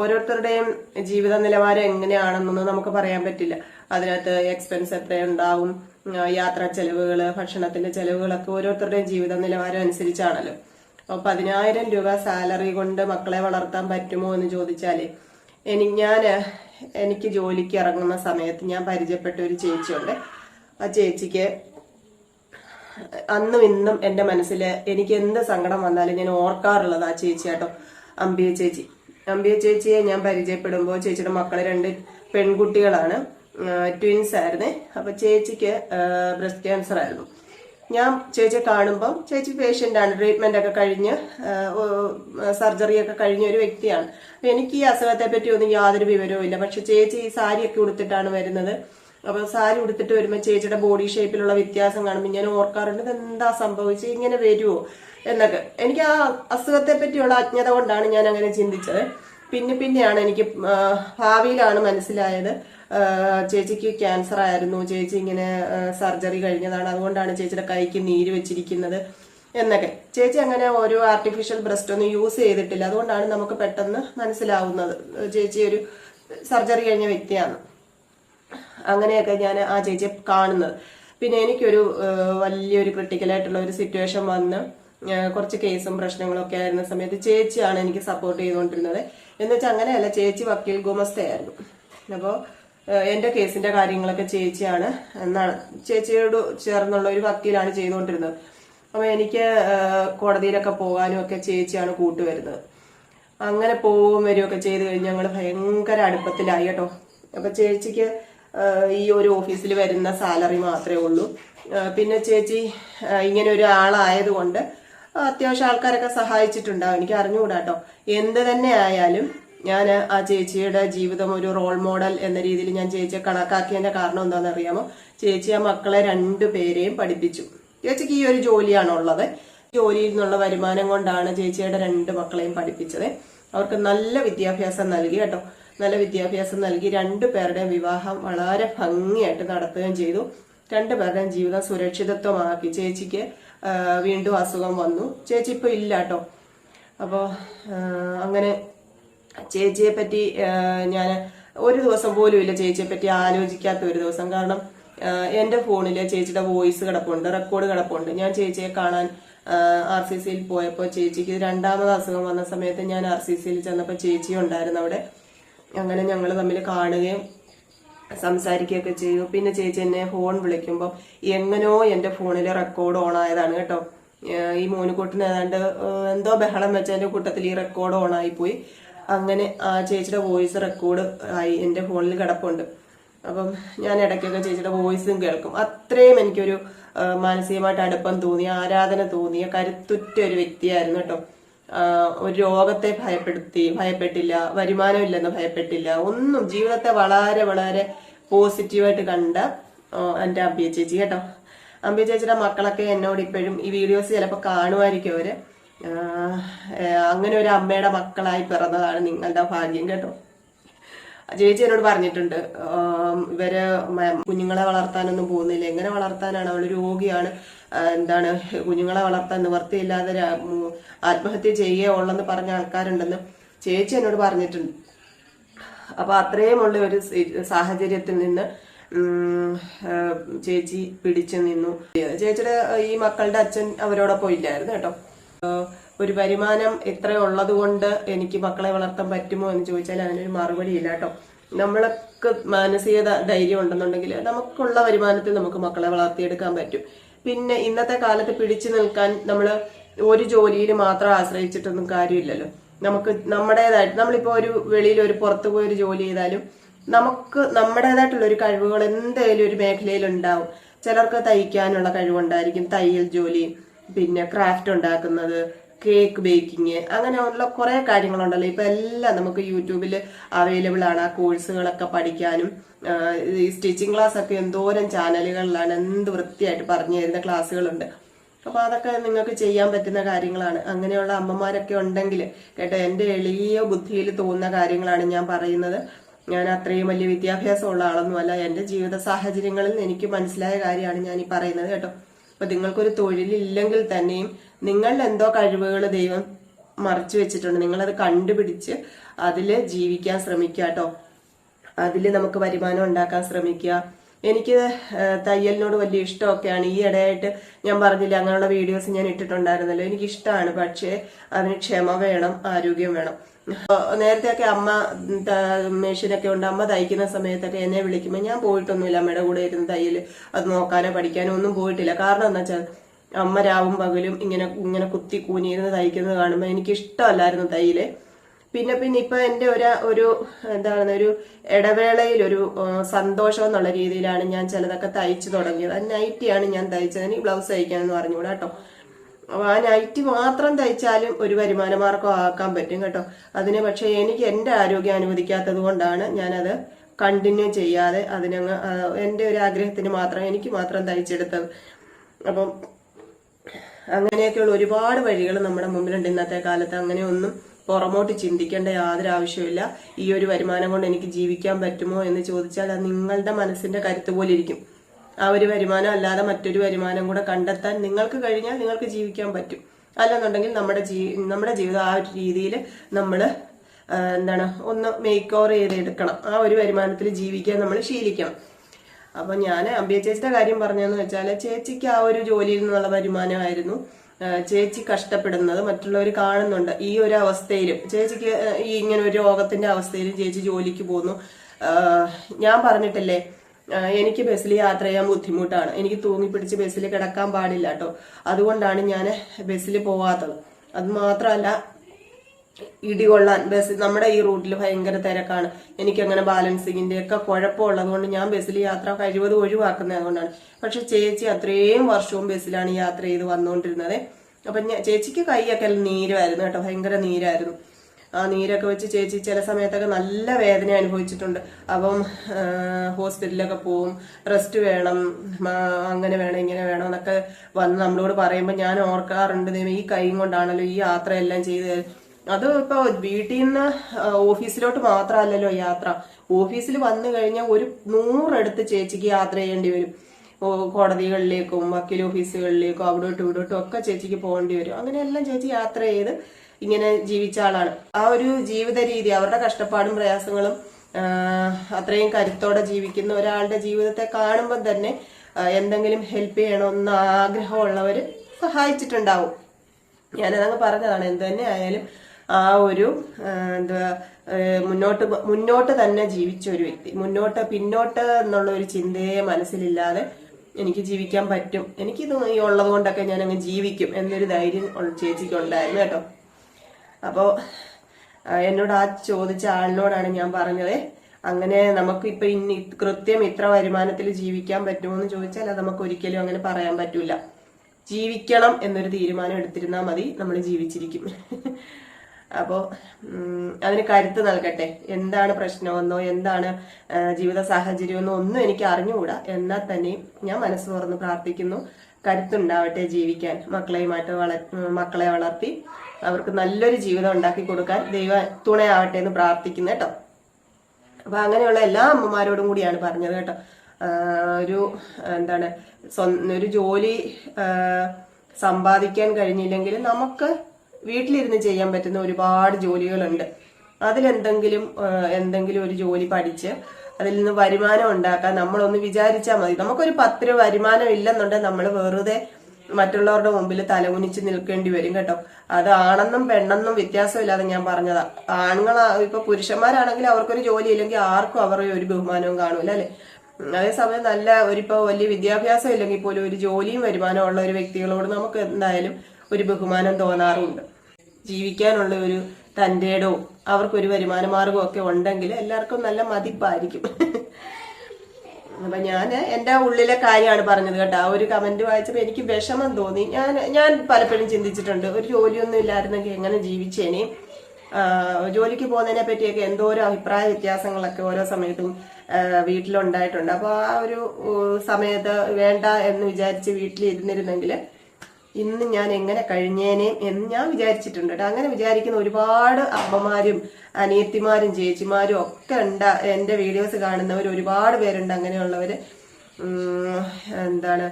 ഓരോരുത്തരുടെയും ജീവിത നിലവാരം എങ്ങനെയാണെന്നൊന്നും നമുക്ക് പറയാൻ പറ്റില്ല. അതിനകത്ത് എക്സ്പെൻസ് എത്രയുണ്ടാവും യാത്രാ ചെലവുകൾ ഭക്ഷണത്തിന്റെ ചെലവുകളൊക്കെ ഓരോരുത്തരുടെയും ജീവിത നിലവാരം അനുസരിച്ചാണല്ലോ. അപ്പൊ പതിനായിരം രൂപ സാലറി കൊണ്ട് മക്കളെ വളർത്താൻ പറ്റുമോ എന്ന് ചോദിച്ചാലേ എനിക്ക് ഞാൻ എനിക്ക് ജോലിക്ക് ഇറങ്ങുന്ന സമയത്ത് ഞാൻ പരിചയപ്പെട്ട ഒരു ചേച്ചിയുണ്ട്. ആ ചേച്ചിക്ക് അന്നും ഇന്നും എന്റെ മനസ്സിൽ എനിക്ക് എന്ത് സങ്കടം വന്നാലും ഞാൻ ഓർക്കാറുള്ളത് ആ ചേച്ചി കേട്ടോ അമ്പിയ ചേച്ചി. അമ്പിയ ചേച്ചിയെ ഞാൻ പരിചയപ്പെടുമ്പോൾ ചേച്ചിയുടെ മക്കൾ രണ്ട് പെൺകുട്ടികളാണ്. ട്വിൻസ് ആയിരുന്നേ. അപ്പൊ ചേച്ചിക്ക് ബ്രസ്റ്റ് ക്യാൻസർ ആയിരുന്നു. ഞാൻ ചേച്ചിയെ കാണുമ്പം ചേച്ചി പേഷ്യന്റ് ആണ്. ട്രീറ്റ്മെന്റ് ഒക്കെ കഴിഞ്ഞ് സർജറി ഒക്കെ കഴിഞ്ഞ ഒരു വ്യക്തിയാണ്. അപ്പൊ എനിക്ക് ഈ അസുഖത്തെ പറ്റി ഒന്നും യാതൊരു വിവരവും ഇല്ല. പക്ഷെ ചേച്ചി ഈ സാരിയൊക്കെ ഉടുത്തിട്ടാണ് വരുന്നത്. അപ്പൊ സാരി ഉടുത്തിട്ട് വരുമ്പോൾ ചേച്ചിയുടെ ബോഡി ഷേപ്പിലുള്ള വ്യത്യാസം കാണുമ്പോൾ ഞാൻ ഓർക്കാറുണ്ട് ഇത് എന്താ സംഭവിച്ചത് ഇങ്ങനെ വരുമോ എന്നൊക്കെ. എനിക്ക് ആ അസുഖത്തെ പറ്റിയുള്ള അജ്ഞത കൊണ്ടാണ് ഞാൻ അങ്ങനെ ചിന്തിച്ചത്. പിന്നെ പിന്നെയാണ് എനിക്ക് ഭാവിയിലാണ് മനസ്സിലായത്. ചേച്ചിക്ക് ക്യാൻസർ ആയിരുന്നു. ചേച്ചി ഇങ്ങനെ സർജറി കഴിഞ്ഞതാണ്. അതുകൊണ്ടാണ് ചേച്ചിയുടെ കൈക്ക് നീര് വെച്ചിരിക്കുന്നത് എന്നൊക്കെ. ചേച്ചി അങ്ങനെ ഒരു ആർട്ടിഫിഷ്യൽ ബ്രസ്റ്റ് ഒന്നും യൂസ് ചെയ്തിട്ടില്ല. അതുകൊണ്ടാണ് നമുക്ക് പെട്ടെന്ന് മനസ്സിലാവുന്നത്. ചേച്ചി ഒരു സർജറി കഴിഞ്ഞ വ്യക്തിയാണ്. അങ്ങനെയൊക്കെ ഞാൻ ആ ചേച്ചിയെ കാണുന്നത്. പിന്നെ എനിക്കൊരു വലിയൊരു ക്രിട്ടിക്കലായിട്ടുള്ള ഒരു സിറ്റുവേഷൻ വന്ന് കുറച്ച് കേസും പ്രശ്നങ്ങളും ഒക്കെ ആയിരുന്ന സമയത്ത് ചേച്ചിയാണ് എനിക്ക് സപ്പോർട്ട് ചെയ്തുകൊണ്ടിരുന്നത്. എന്ന് വെച്ചാൽ അങ്ങനെയല്ല ചേച്ചി വക്കീൽ ഗുമസ്തയായിരുന്നു. അപ്പോൾ എന്റെ കേസിന്റെ കാര്യങ്ങളൊക്കെ ചേച്ചിയാണ് എന്നാണ്. ചേച്ചിയോട് ചേർന്നുള്ള ഒരു വക്കീലാണ് ചെയ്തുകൊണ്ടിരുന്നത്. അപ്പൊ എനിക്ക് കോടതിയിലൊക്കെ പോകാനും ഒക്കെ ചേച്ചിയാണ് കൂട്ടുവരുന്നത്. അങ്ങനെ പോവും വരികയൊക്കെ ചെയ്ത് കഴിഞ്ഞ് ഞങ്ങൾ ഭയങ്കര അടുപ്പത്തിലായി കേട്ടോ. അപ്പൊ ചേച്ചിക്ക് ഈ ഒരു ഓഫീസിൽ വരുന്ന സാലറി മാത്രമേ ഉള്ളൂ. പിന്നെ ചേച്ചി ഇങ്ങനെ ഒരു ആളായതുകൊണ്ട് അത്യാവശ്യം ആൾക്കാരൊക്കെ സഹായിച്ചിട്ടുണ്ടാവും. എനിക്ക് അറിഞ്ഞുകൂടാട്ടോ എന്ത് തന്നെ ആയാലും ഞാൻ ആ ചേച്ചിയുടെ ജീവിതം ഒരു റോൾ മോഡൽ എന്ന രീതിയിൽ ഞാൻ ചേച്ചിയെ കണക്കാക്കിയതിന്റെ കാരണം എന്താണെന്ന് അറിയാമോ ചേച്ചി ആ മക്കളെ രണ്ടു പേരെയും പഠിപ്പിച്ചു. ചേച്ചിക്ക് ഈ ഒരു ജോലിയാണുള്ളത് ജോലിയിൽ നിന്നുള്ള വരുമാനം കൊണ്ടാണ് ചേച്ചിയുടെ രണ്ട് മക്കളെയും പഠിപ്പിച്ചത്. അവർക്ക് നല്ല വിദ്യാഭ്യാസം നൽകി കേട്ടോ. നല്ല വിദ്യാഭ്യാസം നൽകി രണ്ടു പേരുടെയും വിവാഹം വളരെ ഭംഗിയായിട്ട് നടത്തുകയും ചെയ്തു. രണ്ടു പേരുടെയും ജീവിതം സുരക്ഷിതത്വമാക്കി. ചേച്ചിക്ക് വീണ്ടും അസുഖം വന്നു. ചേച്ചി ഇപ്പൊ ഇല്ല കേട്ടോ അപ്പോൾ അങ്ങനെ ചേച്ചിയെ പറ്റി ഞാൻ ഒരു ദിവസം പോലും ഇല്ല ചേച്ചിയെ പറ്റി ആലോചിക്കാത്ത ഒരു ദിവസം. കാരണം എന്റെ ഫോണിൽ ചേച്ചിയുടെ വോയിസ് കിടപ്പുണ്ട് റെക്കോർഡ് കിടപ്പുണ്ട്. ഞാൻ ചേച്ചിയെ കാണാൻ ആർ സി സിയിൽ പോയപ്പോൾ ചേച്ചിക്ക് രണ്ടാമത് അസുഖം വന്ന സമയത്ത് ഞാൻ ആർ സി സിയിൽ ചെന്നപ്പോൾ ചേച്ചി ഉണ്ടായിരുന്നു അവിടെ. അങ്ങനെ ഞങ്ങൾ തമ്മിൽ കാണുകയും സംസാരിക്കുകയൊക്കെ ചെയ്തു. പിന്നെ ചേച്ചി എന്നെ ഫോൺ വിളിക്കുമ്പോൾ എങ്ങനെയോ എന്റെ ഫോണിൽ റെക്കോർഡ് ഓൺ ആയതാണ് കേട്ടോ. ഈ മോനുകൂട്ടിന് ഏതാണ്ട് എന്തോ ബഹളം വെച്ചതിന്റെ കൂട്ടത്തിൽ ഈ റെക്കോർഡ് ഓൺ ആയിപ്പോയി. അങ്ങനെ ആ ചേച്ചിയുടെ വോയിസ് റെക്കോർഡ് ആയി എന്റെ ഫോണിൽ കിടപ്പുണ്ട്. അപ്പം ഞാൻ ഇടയ്ക്കൊക്കെ ചേച്ചിയുടെ വോയിസും കേൾക്കും. അത്രയും എനിക്കൊരു മാനസികമായിട്ട് അടുപ്പം തോന്നിയ ആരാധന തോന്നിയ കരുത്തുറ്റ ഒരു വ്യക്തിയായിരുന്നു കേട്ടോ. ഒരു രോഗത്തെ ഭയപ്പെടുത്തി ഭയപ്പെട്ടില്ല വരുമാനമില്ലെന്ന് ഭയപ്പെട്ടില്ല. ഒന്നും ജീവിതത്തെ വളരെ വളരെ പോസിറ്റീവായിട്ട് കണ്ട എന്റെ അമ്പിയ ചേച്ചി കേട്ടോ. അമ്പിയ ചേച്ചിയുടെ മക്കളൊക്കെ എന്നോട് ഇപ്പോഴും ഈ വീഡിയോസ് ചിലപ്പോൾ കാണുമായിരിക്കും അവർ. അങ്ങനെ ഒരു അമ്മയുടെ മക്കളായി പിറന്നതാണ് നിങ്ങളുടെ ഭാഗ്യം കേട്ടോ. ചേച്ചി എന്നോട് പറഞ്ഞിട്ടുണ്ട് ഇവർ കുഞ്ഞുങ്ങളെ വളർത്താനൊന്നും പോകുന്നില്ല. എങ്ങനെ വളർത്താനാണ്? അവൾ രോഗിയാണ്. എന്താണ് കുഞ്ഞുങ്ങളെ വളർത്താൻ നിവർത്തിയില്ലാതെ ആത്മഹത്യ ചെയ്യുകയോ ഉള്ളെന്ന് പറഞ്ഞ ആൾക്കാരുണ്ടെന്ന് ചേച്ചി എന്നോട് പറഞ്ഞിട്ടുണ്ട്. അപ്പൊ അത്രയുമുള്ള ഒരു സാഹചര്യത്തിൽ നിന്ന് ചേച്ചി പിടിച്ചു നിന്നു. ചേച്ചിയുടെ ഈ മക്കളുടെ അച്ഛൻ അവരോടൊപ്പം ഇല്ലായിരുന്നു കേട്ടോ. ഒരു വരുമാനം ഇത്ര ഉള്ളത് കൊണ്ട് എനിക്ക് മക്കളെ വളർത്താൻ പറ്റുമോ എന്ന് ചോദിച്ചാൽ അതിനൊരു മറുപടി ഇല്ല കേട്ടോ. നമ്മൾക്ക് മാനസിക ധൈര്യം ഉണ്ടെന്നുണ്ടെങ്കിൽ നമുക്കുള്ള വരുമാനത്തിൽ നമുക്ക് മക്കളെ വളർത്തിയെടുക്കാൻ പറ്റും. പിന്നെ ഇന്നത്തെ കാലത്ത് പിടിച്ചു നിൽക്കാൻ നമ്മൾ ഒരു ജോലിയിൽ മാത്രം ആശ്രയിച്ചിട്ടൊന്നും കാര്യമില്ലല്ലോ. നമുക്ക് നമ്മുടേതായിട്ട് നമ്മളിപ്പോൾ ഒരു വെളിയിൽ ഒരു പുറത്ത് പോയി ഒരു ജോലി ചെയ്താലും നമുക്ക് നമ്മുടേതായിട്ടുള്ള ഒരു കഴിവുകൾ എന്തെങ്കിലും ഒരു മേഖലയിൽ ഉണ്ടാവും. ചിലർക്ക് തയ്ക്കാനുള്ള കഴിവുണ്ടായിരിക്കും തയ്യൽ ജോലി പിന്നെ ക്രാഫ്റ്റ് ഉണ്ടാക്കുന്നത് കേക്ക് ബേക്കിങ് അങ്ങനെയുള്ള കുറെ കാര്യങ്ങളുണ്ടല്ലോ. ഇപ്പൊ എല്ലാം നമുക്ക് യൂട്യൂബിൽ അവൈലബിൾ ആണ്. ആ കോഴ്സുകളൊക്കെ പഠിക്കാനും ഈ സ്റ്റിച്ചിങ് ക്ലാസ് ഒക്കെ എന്തോരം ചാനലുകളിലാണ് എന്ത് വൃത്തിയായിട്ട് പറഞ്ഞു തരുന്ന ക്ലാസ്സുകളുണ്ട് അപ്പൊ അതൊക്കെ നിങ്ങൾക്ക് ചെയ്യാൻ പറ്റുന്ന കാര്യങ്ങളാണ്. അങ്ങനെയുള്ള അമ്മമാരൊക്കെ ഉണ്ടെങ്കിൽ കേട്ടോ എന്റെ എളിയ ബുദ്ധിയിൽ തോന്നുന്ന കാര്യങ്ങളാണ് ഞാൻ പറയുന്നത്. ഞാൻ അത്രയും വലിയ വിദ്യാഭ്യാസമുള്ള ആളൊന്നുമല്ല. എന്റെ ജീവിത സാഹചര്യങ്ങളിൽ എനിക്ക് മനസ്സിലായ കാര്യമാണ് ഞാൻ ഈ പറയുന്നത് കേട്ടോ. അപ്പൊ നിങ്ങൾക്കൊരു തൊഴിലില്ലെങ്കിൽ തന്നെയും നിങ്ങളുടെ എന്തോ കഴിവുകൾ ദൈവം മറച്ചു വെച്ചിട്ടുണ്ട്. നിങ്ങളത് കണ്ടുപിടിച്ച് അതിൽ ജീവിക്കാൻ ശ്രമിക്കുക കേട്ടോ. അതിൽ നമുക്ക് വരുമാനം ഉണ്ടാക്കാൻ ശ്രമിക്കുക. എനിക്ക് തയ്യലിനോട് വലിയ ഇഷ്ടമൊക്കെയാണ്. ഈ ഇടയായിട്ട് ഞാൻ പറഞ്ഞില്ല അങ്ങനെയുള്ള വീഡിയോസ് ഞാൻ ഇട്ടിട്ടുണ്ടായിരുന്നല്ലോ. എനിക്ക് ഇഷ്ടമാണ് പക്ഷേ അതിന് ക്ഷമ വേണം ആരോഗ്യം വേണം. നേരത്തെ ഒക്കെ അമ്മ മെഷീനൊക്കെ ഉണ്ട്. അമ്മ തയ്ക്കുന്ന സമയത്തൊക്കെ എന്നെ വിളിക്കുമ്പോൾ ഞാൻ പോയിട്ടൊന്നുമില്ല. അമ്മയുടെ കൂടെ ഇരുന്ന് തയ്യൽ അത് നോക്കാനോ പഠിക്കാനോ ഒന്നും പോയിട്ടില്ല. കാരണം എന്താ വെച്ചാൽ അമ്മ രാവും പകലും ഇങ്ങനെ ഇങ്ങനെ കുത്തി കൂനിയിരുന്ന് തയ്ക്കുന്നത് കാണുമ്പോൾ എനിക്ക് ഇഷ്ടമല്ലായിരുന്നു തയ്യൽ. പിന്നെ പിന്നെ ഇപ്പൊ എന്റെ ഒരു ഒരു എന്താണ് ഒരു ഇടവേളയിൽ ഒരു സന്തോഷം എന്നുള്ള രീതിയിലാണ് ഞാൻ ചിലതൊക്കെ തയ്ച്ചു തുടങ്ങിയത്. ആ നൈറ്റിയാണ് ഞാൻ തയ്ച്ചത്. ഈ ബ്ലൗസ് തയ്ക്കാനെന്ന് പറഞ്ഞുകൂടാ കേട്ടോ. അപ്പൊ ആ നൈറ്റി മാത്രം തയ്ച്ചാലും ഒരു വരുമാന ആക്കാൻ പറ്റും കേട്ടോ. അതിന് പക്ഷെ എനിക്ക് എന്റെ ആരോഗ്യം അനുവദിക്കാത്തത് കൊണ്ടാണ് ഞാനത് കണ്ടിന്യൂ ചെയ്യാതെ അതിനങ്ങ് എന്റെ ഒരു ആഗ്രഹത്തിന് മാത്രം എനിക്ക് മാത്രം തയ്ച്ചെടുത്തത്. അപ്പം അങ്ങനെയൊക്കെയുള്ള ഒരുപാട് വഴികൾ നമ്മുടെ മുമ്പിലുണ്ട്. ഇന്നത്തെ കാലത്ത് അങ്ങനെയൊന്നും പുറമോട്ട് ചിന്തിക്കേണ്ട യാതൊരു ആവശ്യമില്ല ഈ ഒരു വരുമാനം കൊണ്ട് എനിക്ക് ജീവിക്കാൻ പറ്റുമോ എന്ന് ചോദിച്ചാൽ അത് നിങ്ങളുടെ മനസ്സിന്റെ കരുത്ത് പോലെ ഇരിക്കും. ആ ഒരു വരുമാനം അല്ലാതെ മറ്റൊരു വരുമാനം കൂടെ കണ്ടെത്താൻ നിങ്ങൾക്ക് കഴിഞ്ഞാൽ നിങ്ങൾക്ക് ജീവിക്കാൻ പറ്റും. അല്ലെന്നുണ്ടെങ്കിൽ നമ്മുടെ ജീ നമ്മുടെ ജീവിതം ആ ഒരു രീതിയിൽ നമ്മൾ എന്താണ് ഒന്ന് മേക്ക് ഓവർ ചെയ്തെടുക്കണം. ആ ഒരു വരുമാനത്തിൽ ജീവിക്കാൻ നമ്മൾ ശീലിക്കണം. അപ്പൊ ഞാൻ അമ്പിയ ചേച്ചിയുടെ കാര്യം പറഞ്ഞതെന്ന് വെച്ചാൽ ചേച്ചിക്ക് ആ ഒരു ജോലിയിൽ നിന്നുള്ള വരുമാനമായിരുന്നു. ചേച്ചി കഷ്ടപ്പെടുന്നത് മറ്റുള്ളവർ കാണുന്നുണ്ട്. ഈ ഒരു അവസ്ഥയിലും ചേച്ചിക്ക് ഈ ഇങ്ങനെ ഒരു രോഗത്തിന്റെ അവസ്ഥയിലും ചേച്ചി ജോലിക്ക് പോകുന്നു ഞാൻ പറഞ്ഞിട്ടില്ലേ എനിക്ക് ബസ്സിൽ യാത്ര ചെയ്യാൻ ബുദ്ധിമുട്ടാണ്. എനിക്ക് തൂങ്ങി പിടിച്ച് ബസ്സിൽ കിടക്കാൻ പാടില്ല കേട്ടോ. അതുകൊണ്ടാണ് ഞാൻ ബസ്സിൽ പോവാത്തത്. അത് മാത്രമല്ല ഇടികൊള്ളാൻ. ബസ് നമ്മുടെ ഈ റൂട്ടിൽ ഭയങ്കര തിരക്കാണ്. എനിക്കങ്ങനെ ബാലൻസിങ്ങിന്റെ ഒക്കെ കുഴപ്പമുള്ളത് കൊണ്ട് ഞാൻ ബസ്സിൽ യാത്ര കഴിവത് ഒഴിവാക്കുന്നത് അതുകൊണ്ടാണ്. പക്ഷെ ചേച്ചി അത്രയും വർഷവും ബസ്സിലാണ് യാത്ര ചെയ്ത് വന്നുകൊണ്ടിരുന്നത് അപ്പൊ ചേച്ചിക്ക് കൈയൊക്കെ നീരായിരുന്നു കേട്ടോ ഭയങ്കര നീരായിരുന്നു. ആ നീരൊക്കെ വെച്ച് ചേച്ചി ചില സമയത്തൊക്കെ നല്ല വേദന അനുഭവിച്ചിട്ടുണ്ട്. അപ്പം ഹോസ്പിറ്റലിലൊക്കെ പോവും റെസ്റ്റ് വേണം അങ്ങനെ വേണം ഇങ്ങനെ വേണം എന്നൊക്കെ വന്ന് നമ്മളോട് പറയുമ്പോൾ ഞാൻ ഓർക്കാറുണ്ട് ഈ കൈ കൊണ്ടാണല്ലോ ഈ യാത്രയെല്ലാം ചെയ്ത് അത് ഇപ്പൊ വീട്ടിൽ നിന്ന് ഓഫീസിലോട്ട് മാത്രമല്ലല്ലോ യാത്ര. ഓഫീസിൽ വന്നു കഴിഞ്ഞാൽ ഒരു നൂറടുത്ത് ചേച്ചിക്ക് യാത്ര ചെയ്യേണ്ടി വരും. കോടതികളിലേക്കും വക്കീൽ ഓഫീസുകളിലേക്കും അവിടോട്ടും ഇവിടോട്ടും ഒക്കെ ചേച്ചിക്ക് പോകേണ്ടി വരും. അങ്ങനെയെല്ലാം ചേച്ചി യാത്ര ചെയ്ത് ഇങ്ങനെ ജീവിച്ച ആളാണ്. ആ ഒരു ജീവിത രീതി അവരുടെ കഷ്ടപ്പാടും പ്രയാസങ്ങളും അത്രയും കരുത്തോടെ ജീവിക്കുന്ന ഒരാളുടെ ജീവിതത്തെ കാണുമ്പോൾ തന്നെ എന്തെങ്കിലും ഹെൽപ്പ് ചെയ്യണമെന്ന് ആഗ്രഹമുള്ളവർ സഹായിച്ചിട്ടുണ്ടാവും. ഞാനതങ്ങ് പറഞ്ഞതാണ് എന്ത് തന്നെ ആയാലും ആ ഒരു എന്താ മുന്നോട്ട് മുന്നോട്ട് തന്നെ ജീവിച്ച ഒരു വ്യക്തി. മുന്നോട്ട് പിന്നോട്ട് എന്നുള്ള ഒരു ചിന്തയെ മനസ്സിലില്ലാതെ എനിക്ക് ജീവിക്കാൻ പറ്റും. എനിക്കിത് ഈ ഉള്ളത് കൊണ്ടൊക്കെ ഞാൻ അങ്ങ് ജീവിക്കും എന്നൊരു ധൈര്യം ചേച്ചിക്ക് ഉണ്ടായിരുന്നു കേട്ടോ. അപ്പോ എന്നോട് ആ ചോദിച്ച ആളിനോടാണ് ഞാൻ പറഞ്ഞത്. അങ്ങനെ നമുക്ക് ഇപ്പൊ ഇനി കൃത്യം ഇത്ര വരുമാനത്തിൽ ജീവിക്കാൻ പറ്റുമോ എന്ന് ചോദിച്ചാൽ അത് നമുക്ക് ഒരിക്കലും അങ്ങനെ പറയാൻ പറ്റൂല. ജീവിക്കണം എന്നൊരു തീരുമാനം എടുത്തിരുന്നാൽ മതി നമ്മൾ ജീവിച്ചിരിക്കും. അപ്പോൾ അതിന് കരുത്ത് നൽകട്ടെ. എന്താണ് പ്രശ്നമെന്നോ എന്താണ് ജീവിത സാഹചര്യമെന്നോ ഒന്നും എനിക്ക് അറിഞ്ഞുകൂടാ. എന്നാൽ തന്നെയും ഞാൻ മനസ്സ് തുറന്ന് പ്രാർത്ഥിക്കുന്നു. കരുത്തുണ്ടാവട്ടെ ജീവിക്കാൻ. മക്കളെയുമായിട്ട് വള മക്കളെ വളർത്തി അവർക്ക് നല്ലൊരു ജീവിതം ഉണ്ടാക്കി കൊടുക്കാൻ ദൈവ തുണയാവട്ടെ എന്ന് പ്രാർത്ഥിക്കുന്നു കേട്ടോ. അപ്പൊ അങ്ങനെയുള്ള എല്ലാ അമ്മമാരോടും കൂടിയാണ് പറഞ്ഞത് കേട്ടോ. ഒരു എന്താണ് ഒരു ജോലി സമ്പാദിക്കാൻ കഴിഞ്ഞില്ലെങ്കിൽ നമുക്ക് വീട്ടിലിരുന്ന് ചെയ്യാൻ പറ്റുന്ന ഒരുപാട് ജോലികളുണ്ട്. അതിലെന്തെങ്കിലും എന്തെങ്കിലും ഒരു ജോലി പഠിച്ച് അതിൽ നിന്ന് വരുമാനം ഉണ്ടാക്കാൻ നമ്മളൊന്ന് വിചാരിച്ചാൽ മതി. നമുക്കൊരു പത്ത് രൂപ വരുമാനം ഇല്ലെന്നുണ്ടെങ്കിൽ നമ്മൾ വെറുതെ മറ്റുള്ളവരുടെ മുമ്പിൽ തലകുനിച്ച് നിൽക്കേണ്ടി വരും കേട്ടോ. അത് ആണെന്നും പെണ്ണെന്നും വ്യത്യാസമില്ലാതെ ഞാൻ പറഞ്ഞതാ. ആണുങ്ങൾ ഇപ്പൊ പുരുഷന്മാരാണെങ്കിൽ അവർക്കൊരു ജോലി ഇല്ലെങ്കിൽ ആർക്കും അവരുടെ ഒരു ബഹുമാനവും കാണൂല അല്ലെ? അതേസമയം നല്ല ഒരിപ്പോ വലിയ വിദ്യാഭ്യാസം ഇല്ലെങ്കിൽ പോലും ഒരു ജോലിയും വരുമാനവും ഉള്ള ഒരു വ്യക്തികളോട് നമുക്ക് എന്തായാലും ഒരു ബഹുമാനം തോന്നാറുണ്ട്. ജീവിക്കാനുള്ള ഒരു തന്റെടോ അവർക്കൊരു വരുമാന മാർഗവും ഒക്കെ ഉണ്ടെങ്കിൽ എല്ലാവർക്കും നല്ല മതിപ്പായിരിക്കും. അപ്പൊ ഞാൻ എന്റെ ഉള്ളിലെ കാര്യമാണ് പറഞ്ഞത് കേട്ടോ. ആ ഒരു കമന്റ് വായിച്ചപ്പോ എനിക്ക് വിഷമം തോന്നി. ഞാൻ ഞാൻ പലപ്പോഴും ചിന്തിച്ചിട്ടുണ്ട് ഒരു ജോലിയൊന്നും ഇല്ലായിരുന്നെങ്കിൽ എങ്ങനെ ജീവിച്ചേനെ? ജോലിക്ക് പോകുന്നതിനെ പറ്റിയൊക്കെ എന്തോരം അഭിപ്രായ വ്യത്യാസങ്ങളൊക്കെ ഓരോ സമയത്തും വീട്ടിലുണ്ടായിട്ടുണ്ട്. അപ്പൊ ആ ഒരു സമയത്ത് വേണ്ട എന്ന് വിചാരിച്ച് വീട്ടിൽ വീട്ടിലിരുന്നിരുന്നെങ്കിൽ ഇന്ന് ഞാൻ എങ്ങനെ കഴിഞ്ഞേനെ എന്ന് ഞാൻ വിചാരിച്ചിട്ടുണ്ട് കേട്ടോ. അങ്ങനെ വിചാരിക്കുന്ന ഒരുപാട് അമ്മമാരും അനിയത്തിമാരും ചേച്ചിമാരും ഒക്കെ ഉണ്ട് എന്റെ വീഡിയോസ് കാണുന്നവർ ഒരുപാട് പേരുണ്ട് അങ്ങനെയുള്ളവര്. ഉം, എന്താണ്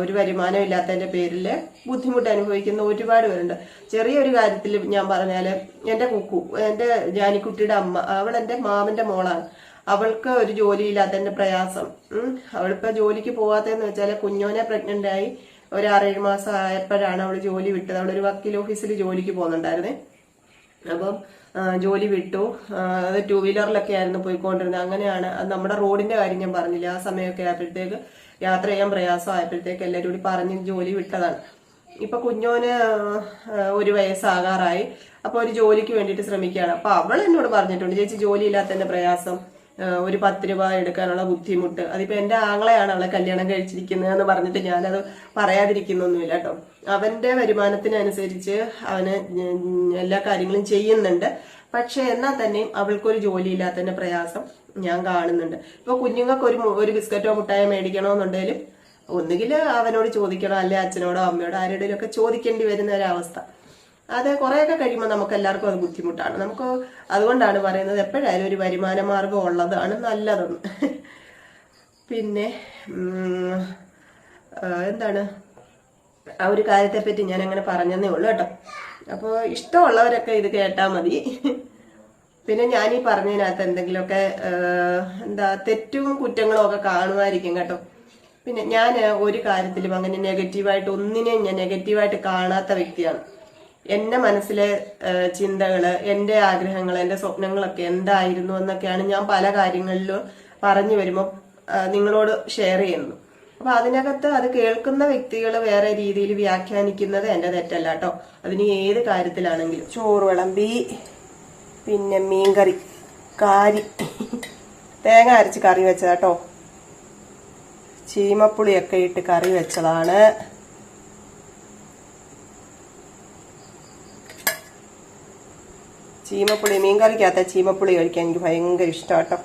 ഒരു വരുമാനം ഇല്ലാത്തതിന്റെ പേരിൽ ബുദ്ധിമുട്ട് അനുഭവിക്കുന്ന ഒരുപാട് പേരുണ്ട്. ചെറിയൊരു കാര്യത്തിൽ ഞാൻ പറഞ്ഞാൽ എന്റെ കുക്കു എന്റെ ജാനിക്കുട്ടിയുടെ അമ്മ അവൾ എന്റെ മാമന്റെ മോളാണ്. അവൾക്ക് ഒരു ജോലി ഇല്ലാത്തതിന്റെ പ്രയാസം. അവളിപ്പോ ജോലിക്ക് പോവാത്തെന്ന് വെച്ചാൽ കുഞ്ഞോനെ പ്രഗ്നന്റ് ആയി. ഒരു ആറേഴ് മാസം ആയപ്പോഴാണ് അവൾ ജോലി വിട്ടത്. അവളൊരു വക്കീൽ ഓഫീസിൽ ജോലിക്ക് പോകുന്നുണ്ടായിരുന്നേ. അപ്പം ജോലി വിട്ടു. അത് ടൂ വീലറിലൊക്കെ ആയിരുന്നു പോയിക്കൊണ്ടിരുന്നത്. അങ്ങനെയാണ് നമ്മുടെ റോഡിന്റെ കാര്യം ഞാൻ പറഞ്ഞില്ല. ആ സമയമൊക്കെ ആയപ്പോഴത്തേക്ക് യാത്ര ചെയ്യാൻ പ്രയാസം ആയപ്പോഴത്തേക്ക് എല്ലാവരും കൂടി പറഞ്ഞ് ജോലി വിട്ടതാണ്. ഇപ്പൊ കുഞ്ഞോന് ഒരു വയസ്സാകാറായി. അപ്പൊ ഒരു ജോലിക്ക് വേണ്ടിയിട്ട് ശ്രമിക്കുകയാണ്. അപ്പൊ അവൾ എന്നോട് പറഞ്ഞിട്ടുണ്ട് ചേച്ചി ജോലി ഇല്ലാത്തതിന്റെ പ്രയാസം. ഒരു പത്ത് രൂപ എടുക്കാനുള്ള ബുദ്ധിമുട്ട്. അതിപ്പോ എന്റെ ആങ്ങളെയാണ് അവളെ കല്യാണം കഴിച്ചിരിക്കുന്നത് എന്ന് പറഞ്ഞിട്ട് ഞാനത് പറയാതിരിക്കുന്നൊന്നുമില്ല കേട്ടോ. അവന്റെ വരുമാനത്തിനനുസരിച്ച് അവന് എല്ലാ കാര്യങ്ങളും ചെയ്യുന്നുണ്ട്. പക്ഷെ എന്നാൽ തന്നെയും അവൾക്കൊരു ജോലി ഇല്ലാത്തതിന്റെ പ്രയാസം ഞാൻ കാണുന്നുണ്ട്. ഇപ്പൊ കുഞ്ഞുങ്ങൾക്ക് ഒരു ഒരു ബിസ്ക്കറ്റോ മുട്ടായോ മേടിക്കണമെന്നുണ്ടെങ്കിലും ഒന്നുകിൽ അവനോട് ചോദിക്കണോ അല്ലെ അച്ഛനോടോ അമ്മയോടോ ആരുടെയും ഒക്കെ ചോദിക്കേണ്ടി വരുന്ന ഒരവസ്ഥ. അത് കുറേയൊക്കെ കഴിയുമ്പോൾ നമുക്ക് എല്ലാവർക്കും അത് ബുദ്ധിമുട്ടാണ്. നമുക്ക് അതുകൊണ്ടാണ് പറയുന്നത് എപ്പോഴായാലും ഒരു വരുമാന മാർഗം ഉള്ളതാണ് നല്ലതെന്ന്. പിന്നെ എന്താണ്? ആ ഒരു കാര്യത്തെ പറ്റി ഞാൻ അങ്ങനെ പറഞ്ഞതേ ഉള്ളൂ കേട്ടോ. അപ്പോൾ ഇഷ്ടമുള്ളവരൊക്കെ ഇത് കേട്ടാൽ മതി. പിന്നെ ഞാൻ ഈ പറഞ്ഞതിനകത്ത് എന്തെങ്കിലുമൊക്കെ എന്താ തെറ്റും കുറ്റങ്ങളും ഒക്കെ കാണുമായിരിക്കും കേട്ടോ. പിന്നെ ഞാൻ ഒരു കാര്യത്തിലും അങ്ങനെ നെഗറ്റീവായിട്ട് ഒന്നിനെയും ഞാൻ നെഗറ്റീവായിട്ട് കാണാത്ത വ്യക്തിയാണ്. എന്റെ മനസ്സിലെ ചിന്തകൾ എന്റെ ആഗ്രഹങ്ങൾ എന്റെ സ്വപ്നങ്ങളൊക്കെ എന്തായിരുന്നു എന്നൊക്കെയാണ് ഞാൻ പല കാര്യങ്ങളിലും പറഞ്ഞു വരുമ്പോൾ നിങ്ങളോട് ഷെയർ ചെയ്യുന്നു അപ്പൊ അതിനകത്ത് അത് കേൾക്കുന്ന വ്യക്തികൾ വേറെ രീതിയിൽ വ്യാഖ്യാനിക്കുന്നത് എന്റെ തെറ്റല്ല കേട്ടോ അതിന് ഏത് കാര്യത്തിലാണെങ്കിലും. ചോറ് വിളമ്പി പിന്നെ മീൻകറി കാരി തേങ്ങ അരച്ച് കറി വെച്ചതാട്ടോ ചീമപ്പുളിയൊക്കെ ഇട്ട് കറി വെച്ചതാണ്. ചീമപ്പുളി മീൻ കറിക്കകത്ത് ചീമപ്പുളി കഴിക്കാൻ എനിക്ക് ഭയങ്കര ഇഷ്ടമാട്ടോ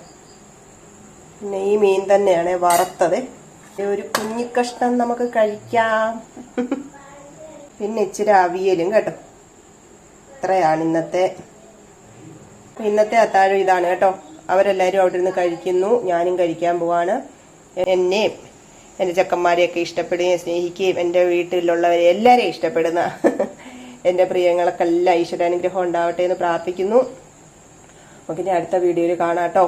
പിന്നെ ഈ മീൻ തന്നെയാണ് വറുത്തത്. ഒരു കുഞ്ഞു നമുക്ക് കഴിക്കാം. പിന്നെ ഇച്ചിരി അവിയലും കേട്ടോ. ഇത്രയാണ് ഇന്നത്തെ. ഇന്നത്തെ അത്താഴം ഇതാണ് കേട്ടോ. അവരെല്ലാവരും അവിടെ നിന്ന് കഴിക്കുന്നു. ഞാനും കഴിക്കാൻ പോവാണ്. എന്നെയും എന്റെ ചെക്കന്മാരെയൊക്കെ ഇഷ്ടപ്പെടുകയും സ്നേഹിക്കുകയും എന്റെ വീട്ടിലുള്ളവരെ എല്ലാവരെയും ഇഷ്ടപ്പെടുന്ന എന്റെ പ്രിയങ്ങളൊക്കെ എല്ലാം ഈശ്വരാനുഗ്രഹം ഉണ്ടാവട്ടെ എന്ന് പ്രാർത്ഥിക്കുന്നു. നമുക്ക് ഇനി അടുത്ത വീഡിയോയിൽ കാണാം കേട്ടോ.